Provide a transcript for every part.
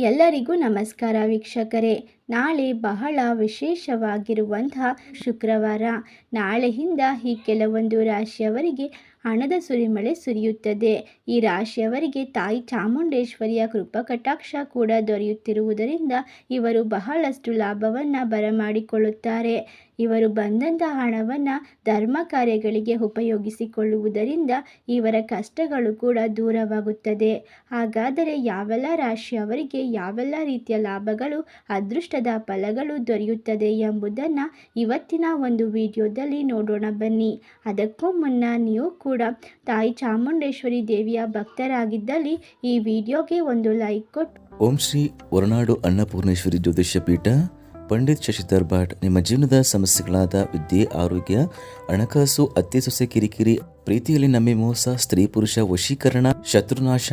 ಎಲ್ಲರಿಗೂ ನಮಸ್ಕಾರ ವೀಕ್ಷಕರೇ. ನಾಳೆ ಬಹಳ ವಿಶೇಷವಾಗಿರುವಂತಹ ಶುಕ್ರವಾರ. ನಾಳೆಯಿಂದ ಈ ಕೆಲವೊಂದು ರಾಶಿಯವರಿಗೆ ಹಣದ ಸುರಿಮಳೆ ಸುರಿಯುತ್ತದೆ. ಈ ರಾಶಿಯವರಿಗೆ ತಾಯಿ ಚಾಮುಂಡೇಶ್ವರಿಯ ಕೃಪಾ ಕಟಾಕ್ಷ ಕೂಡ ದೊರೆಯುತ್ತಿರುವುದರಿಂದ ಇವರು ಬಹಳಷ್ಟು ಲಾಭವನ್ನು ಬರಮಾಡಿಕೊಳ್ಳುತ್ತಾರೆ. ಇವರು ಬಂದಂತಹ ಹಣವನ್ನು ಧರ್ಮ ಕಾರ್ಯಗಳಿಗೆ ಉಪಯೋಗಿಸಿಕೊಳ್ಳುವುದರಿಂದ ಇವರ ಕಷ್ಟಗಳು ಕೂಡ ದೂರವಾಗುತ್ತದೆ. ಹಾಗಾದರೆ ಯಾವೆಲ್ಲ ರಾಶಿಯವರಿಗೆ ಯಾವೆಲ್ಲ ರೀತಿಯ ಲಾಭಗಳು, ಅದೃಷ್ಟದ ಫಲಗಳು ದೊರೆಯುತ್ತದೆ ಎಂಬುದನ್ನು ಇವತ್ತಿನ ಒಂದು ವಿಡಿಯೋದಲ್ಲಿ ನೋಡೋಣ ಬನ್ನಿ. ಅದಕ್ಕೂ ಮುನ್ನ ನೀವು ಕೂಡ. ತಾಯಿ ಚಾಮುಂಡೇಶ್ವರಿ ದೇವಿಯ ಭಕ್ತರಾಗಿದ್ದಲ್ಲಿ ಈ ವಿಡಿಯೋಗೆ ಒಂದು ಲೈಕ್ ಕೊಟ್ಟು ಓಂ ಶ್ರೀ ಹೊರನಾಡು ಅನ್ನಪೂರ್ಣೇಶ್ವರಿ ಜ್ಯೋತಿಷ್ಯ ಪೀಠ, ಪಂಡಿತ್ ಶಶಿಧರ್ ಭಾಟ್, ನಿಮ್ಮ ಜೀವನದ ಸಮಸ್ಯೆಗಳಾದ ವಿದ್ಯೆ, ಆರೋಗ್ಯ, ಹಣಕಾಸು ಅತ್ತೆ ಸೊಸೆ ಕಿರಿಕಿರಿ, ಪ್ರೀತಿಯಲ್ಲಿ ನಮ್ಮೆ ಮೋಸ, ಸ್ತ್ರೀ ಪುರುಷ ವಶೀಕರಣ, ಶತ್ರುನಾಶ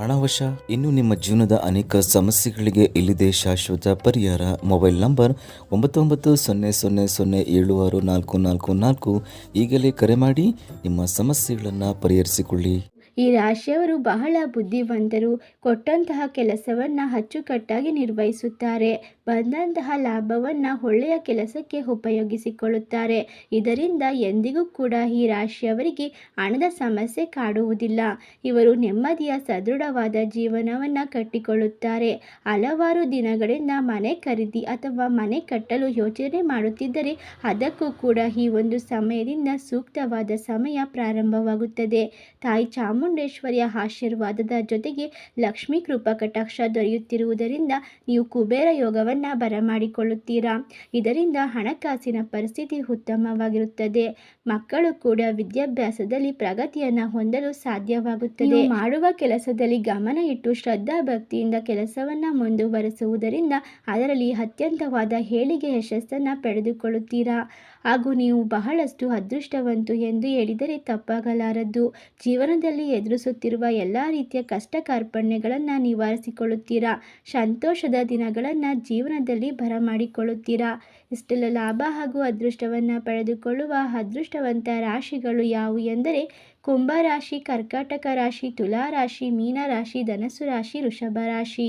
ಹಣವಶ ಇನ್ನು ನಿಮ್ಮ ಜೀವನದ ಅನೇಕ ಸಮಸ್ಯೆಗಳಿಗೆ ಇಲ್ಲಿದೆ ಶಾಶ್ವತ ಪರಿಹಾರ. ಮೊಬೈಲ್ ನಂಬರ್ ಒಂಬತ್ತು ಒಂಬತ್ತು ಸೊನ್ನೆ ಸೊನ್ನೆ ಸೊನ್ನೆ ಏಳು ಆರು ನಾಲ್ಕು ನಾಲ್ಕು ನಾಲ್ಕು. ಈಗಲೇ ಕರೆ ಮಾಡಿ ನಿಮ್ಮ ಸಮಸ್ಯೆಗಳನ್ನು ಪರಿಹರಿಸಿಕೊಳ್ಳಿ. ಈ ರಾಶಿಯವರು ಬಹಳ ಬುದ್ಧಿವಂತರು, ಕೊಟ್ಟಂತಹ ಕೆಲಸವನ್ನು ಅಚ್ಚುಕಟ್ಟಾಗಿ ನಿರ್ವಹಿಸುತ್ತಾರೆ. ಬಂದಂತಹ ಲಾಭವನ್ನು ಒಳ್ಳೆಯ ಕೆಲಸಕ್ಕೆ ಉಪಯೋಗಿಸಿಕೊಳ್ಳುತ್ತಾರೆ. ಇದರಿಂದ ಎಂದಿಗೂ ಕೂಡ ಈ ರಾಶಿಯವರಿಗೆ ಹಣದ ಸಮಸ್ಯೆ ಕಾಡುವುದಿಲ್ಲ. ಇವರು ನೆಮ್ಮದಿಯ ಸದೃಢವಾದ ಜೀವನವನ್ನು ಕಟ್ಟಿಕೊಳ್ಳುತ್ತಾರೆ. ಹಲವಾರು ದಿನಗಳಿಂದ ಮನೆ ಖರೀದಿ ಅಥವಾ ಮನೆ ಕಟ್ಟಲು ಯೋಚನೆ ಮಾಡುತ್ತಿದ್ದರೆ ಅದಕ್ಕೂ ಕೂಡ ಈ ಒಂದು ಸಮಯದಿಂದ ಸೂಕ್ತವಾದ ಸಮಯ ಪ್ರಾರಂಭವಾಗುತ್ತದೆ. ತಾಯಿ ಚಾಮುಂಡೇಶ್ವರಿಯ ಆಶೀರ್ವಾದದ ಜೊತೆಗೆ ಲಕ್ಷ್ಮೀ ಕೃಪಾ ಕಟಾಕ್ಷ ದೊರೆಯುತ್ತಿರುವುದರಿಂದ ನೀವು ಕುಬೇರ ಯೋಗವನ್ನು ಬರಮಾಡಿಕೊಳ್ಳುತ್ತೀರಾ? ಇದರಿಂದ ಹಣಕಾಸಿನ ಪರಿಸ್ಥಿತಿ ಉತ್ತಮವಾಗಿರುತ್ತದೆ. ಮಕ್ಕಳು ಕೂಡ ವಿದ್ಯಾಭ್ಯಾಸದಲ್ಲಿ ಪ್ರಗತಿಯನ್ನು ಹೊಂದಲು ಸಾಧ್ಯವಾಗುತ್ತದೆ. ಮಾಡುವ ಕೆಲಸದಲ್ಲಿ ಗಮನ ಇಟ್ಟು ಶ್ರದ್ಧಾ ಭಕ್ತಿಯಿಂದ ಕೆಲಸವನ್ನು ಮುಂದುವರೆಸುವುದರಿಂದ ಅದರಲ್ಲಿ ಅತ್ಯಂತವಾದ ಹೇಳಿಗೆ ಯಶಸ್ಸನ್ನು ಪಡೆದುಕೊಳ್ಳುತ್ತೀರಾ? ಹಾಗೂ ನೀವು ಬಹಳಷ್ಟು ಅದೃಷ್ಟವಂತು ಎಂದು ಹೇಳಿದರೆ ತಪ್ಪಾಗಲಾರದು ಜೀವನದಲ್ಲಿ ಎದುರಿಸುತ್ತಿರುವ ಎಲ್ಲ ರೀತಿಯ ಕಷ್ಟ ಕಾರ್ಪಣ್ಯಗಳನ್ನು ನಿವಾರಿಸಿಕೊಳ್ಳುತ್ತೀರಾ? ಸಂತೋಷದ ದಿನಗಳನ್ನು ಜೀವನದಲ್ಲಿ ಬರಮಾಡಿಕೊಳ್ಳುತ್ತೀರಾ? ಇಷ್ಟೆಲ್ಲ ಲಾಭ ಹಾಗೂ ಅದೃಷ್ಟವನ್ನು ಪಡೆದುಕೊಳ್ಳುವ ಅದೃಷ್ಟವಂತ ರಾಶಿಗಳು ಯಾವುವು ಎಂದರೆ ಕುಂಭರಾಶಿ ಕರ್ಕಾಟಕ ರಾಶಿ, ತುಲಾ ರಾಶಿ ಮೀನ ರಾಶಿ ರಾಶಿ, ವೃಷಭ ರಾಶಿ.